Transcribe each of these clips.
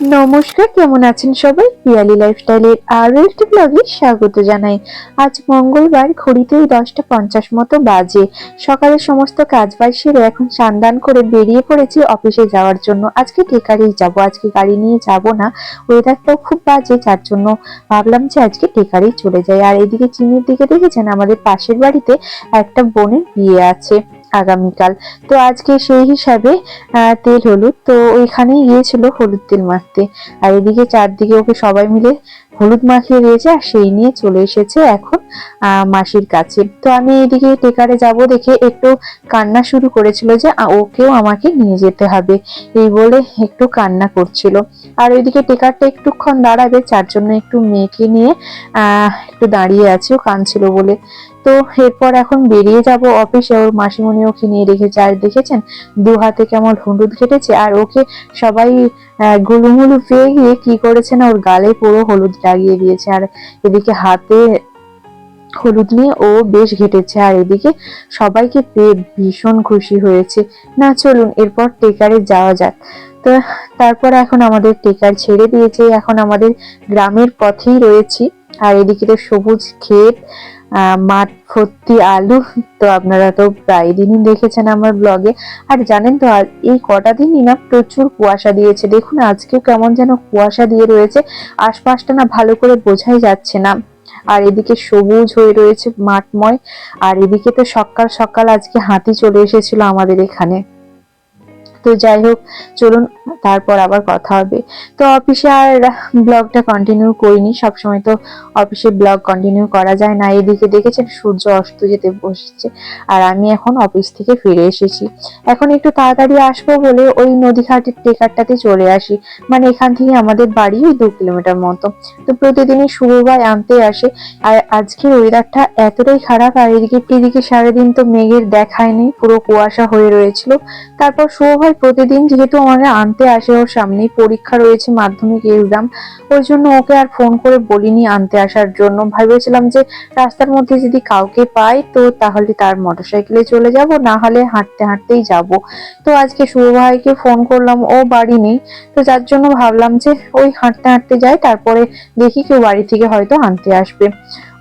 নমস্কার, কেমন আছেন সবাই? পিয়ালি লাইফস্টাইলের আরও একটি ব্লগে স্বাগত জানাই। আজ মঙ্গলবার ঘড়িতে দশটা পঞ্চাশ মতো বাজে। সকালে সমস্ত কাজ বাজ সেরে এখন সান্দান করে বেরিয়ে পড়েছি অফিসে যাওয়ার জন্য। আজকে টেকারেই যাব? আজকে গাড়ি নিয়ে যাব না। ওয়েদারটাও খুব বাজে, যার জন্য ভাবলাম যে আজকে টেকারেই চলে যাই। আর এদিকে চিনির দিকে দেখেছেন, আমাদের পাশের বাড়িতে একটা বোনের বিয়ে আছে। আগামীকাল। তো আজকে সেই হিসাবে তেল হলুদ। তো ওইখানেই গিয়েছিল হলুদ তেল মারতে আর এদিকে চারদিকে ওকে সবাই মিলে হলুদ মাখিয়ে দিয়েছে আর সেই নিয়ে চলে এসেছে এখন মাসির কাছে। তো আমি এদিকে টেকারে যাব দেখে একটু কান্না শুরু করেছিল যে ওকেও আমাকে নিয়ে যেতে হবে। এই বলে একটু কান্না করছিল। আর ওইদিকে টেকারটা একটুক্ষণ দাঁড়াবে, যার জন্য একটু মেয়েকে নিয়ে একটু দাঁড়িয়ে আছে, ও কাঁদছিল বলে। তো এরপর এখন বেরিয়ে যাব অফিসে, ওর মাসিমণি ওকে নিয়ে রেখেছে আর দেখেছেন? দু হাতে কেমন হলুদ ঘেটেছে, আর ওকে সবাই গুলুমুলু পেয়ে গিয়ে কি করেছে না, ওর গালে পুরো হলুদ লাগিয়ে দিয়েছে আর এদিকে হাতে হলুদ নিয়ে ও বেশ ঘেটেছে আর এদিকে সবাইকে পেয়ে ভীষণ খুশি হয়েছে। না, চলুন, এরপর টেকারে যাওয়া যাক। তারপর এখন আমাদের টেকার ছেড়ে দিয়েছে। এখন আমাদের গ্রামের পথেই রয়েছি। আর এদিকে তো সবুজ ক্ষেত মাঠ ভর্তি আলু, তো আপনারা তো প্রায় দিনই দেখেছেন আমার ব্লগে। আর জানেন তো, আর এই কটা দিনই না প্রচুর কুয়াশা দিয়েছে। দেখুন আজকেও কেমন যেন কুয়াশা দিয়ে রয়েছে। আশপাশটা না ভালো করে বোঝাই যাচ্ছে না। আর এদিকে সবুজ হয়ে রয়েছে মাঠময়। আর এদিকে তো সকাল সকাল আজকে হাতি চলে এসেছিল আমাদের এখানে। তো যাই হোক, চলুন তারপর আবার কথা হবে। তো অফিসে আর ব্লগটা কন্টিনিউ করিনি, সবসময় তো অফিসে ব্লগ কন্টিনিউ করা যায় না। এদিকে দেখেছেন, সূর্য অস্ত যেতে বসেছে, আর আমি এখন অফিস থেকে ফিরে এসেছি। এখন একটু তাড়াতাড়ি আসব বলে ওই নদীঘাটের টেকারটাতে চলে আসি। মানে এখান থেকে আমাদের বাড়ি ওই দু কিলোমিটার মতো। তো প্রতিদিনই শুভ ভাই আনতে আসে, আর আজকের ওয়েদারটা এতটাই খারাপ, আর এদিকে এদিকে সারাদিন তো মেঘের দেখায়নি পুরো কুয়াশা হয়ে রয়েছিল। তারপর শুভ ভাই প্রতিদিন যেহেতু আমাদের আনতে আসে, ওর সামনেই পরীক্ষা রয়েছে, মাধ্যমিক এক্সাম ওই জন্য ওকে আর ফোন করে বলিনি আনতে আসার জন্য। ভেবেছিলাম যে রাস্তার মধ্যে যদি কাউকে পাই, তো তাহলে তার মোটরসাইকেলে চলে যাব, না হলে হাঁটতে হাঁটতেই যাব। তো আজকে শুভ ভাইকে ফোন করলাম, ও বাড়ি নেই। তো যার জন্য ভাবলাম যে ওই হাঁটতে হাঁটতে যাই, তারপরে দেখি কেউ বাড়ি থেকে হয়তো আনতে আসবে।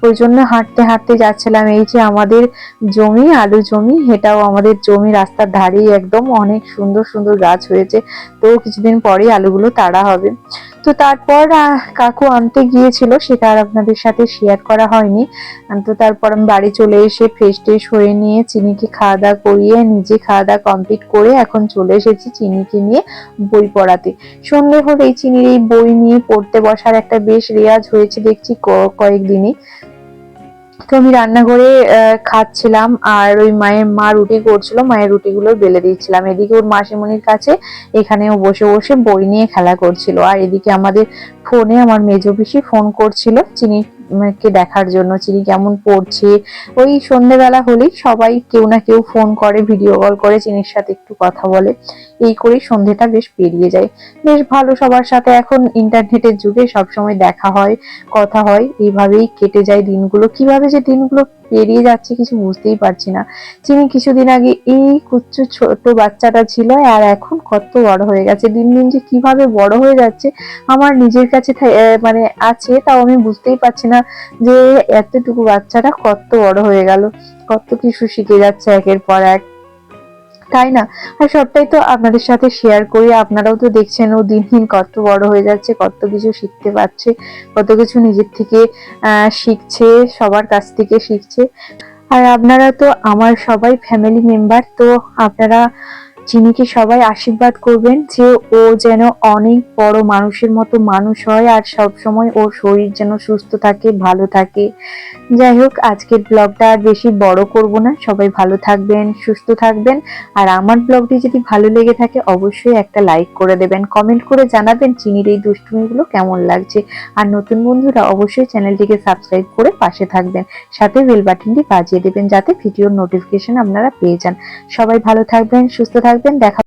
ওই জন্য হাঁটতে হাঁটতে যাচ্ছিলাম। এই যে আমাদের জমি, আলু জমি, এটাও আমাদের জমি রাস্তার ধারেই একদম অনেক সুন্দর সুন্দর গাছ হয়েছে। তো কিছুদিন পরেই আলুগুলো তাড়া হবে। তো তারপর কাকু আনতে গিয়েছিল, সেটা আর আপনাদের সাথে শেয়ার করা হয়নি। তো তারপর আমি বাড়ি চলে এসে ফ্রেশ ট্রেশ হয়ে নিয়ে চিনিকে খাওয়া দাওয়া করিয়ে নিজে খাওয়া দাওয়া কমপ্লিট করে এখন চলে এসেছি চিনিকে নিয়ে বই পড়াতে। সন্ধে এই চিনির এই বই নিয়ে পড়তে বসার একটা বেশ রেয়াজ হয়েছে দেখছি কয়েকদিনই। তো আমি রান্নাঘরে খাচ্ছিলাম আর ওই মায়ের মা রুটি করছিল, মায়ের রুটিগুলো বেলে দিচ্ছিলাম। এদিকে ওর মাসিমণির কাছে এখানেও বসে বসে বই নিয়ে খেলা করছিল। আর এদিকে আমাদের ফোনে আমার মেজো পিসি ফোন করছিল, চিনি কে দেখার জন্য, চিনি কেমন পড়ছে? ওই সন্ধেবেলা হলেই সবাই কেউ না কেউ ফোন করে ভিডিও কল করে, চিনির সাথে একটু কথা বলে। এই করেই সন্ধেটা বেশ পেরিয়ে যায়। বেশ ভালো সবার সাথে এখন ইন্টারনেটের যুগে সবসময় দেখা হয়, কথা হয়, এইভাবেই কেটে যায় দিনগুলো। কীভাবে যে দিনগুলো পেরিয়ে যাচ্ছে, কিছু বুঝতেই পারছি না। চিনি কিছুদিন আগে এই কুচ্ছ ছোট বাচ্চাটা ছিল, আর এখন কত বড় হয়ে গেছে। দিন দিন যে কীভাবে বড় হয়ে যাচ্ছে, আমার নিজের কাছে মানে আছে, তাও আমি বুঝতেই পারছি না যে এতটুকু বাচ্চাটা কত বড় হয়ে গেল, কত কিছু শিখে যাচ্ছে একের পর এক। তাই না? আর সবটাই তো আপনাদের সাথে শেয়ার করি। আপনারাও তো দেখছেন, ও দিন দিন কত বড় হয়ে যাচ্ছে, কত কিছু শিখতে পারছে, কত কিছু নিজের থেকে শিখছে, সবার কাছ থেকে শিখছে। আর আপনারা তো আমার সবাই ফ্যামিলি মেম্বার তো আপনারা চিনিকে সবাই আশীর্বাদ করবেন যে ও যেন অনেক বড় মানুষের মতো মানুষ হয় আর সব সময় ওর শরীর যেন সুস্থ থাকে, ভালো থাকে। যাই হোক, আজকের ব্লগটা আর বেশি বড় করব না। সবাই ভালো থাকবেন, সুস্থ থাকবেন। আর আমার ব্লগটি যদি ভালো লেগে থাকে, অবশ্যই একটা লাইক করে দেবেন। কমেন্ট করে জানাবেন চিনির এই দুষ্টুমিগুলো কেমন লাগছে। আর নতুন বন্ধুরা অবশ্যই চ্যানেলটিকে সাবস্ক্রাইব করে পাশে থাকবেন। সাথে বেল বাটনটি বাজিয়ে দেবেন যাতে ভিডিওর নোটিফিকেশন আপনারা পেয়ে যান। সবাই ভালো থাকবেন, সুস্থ থাকবেন। দেখা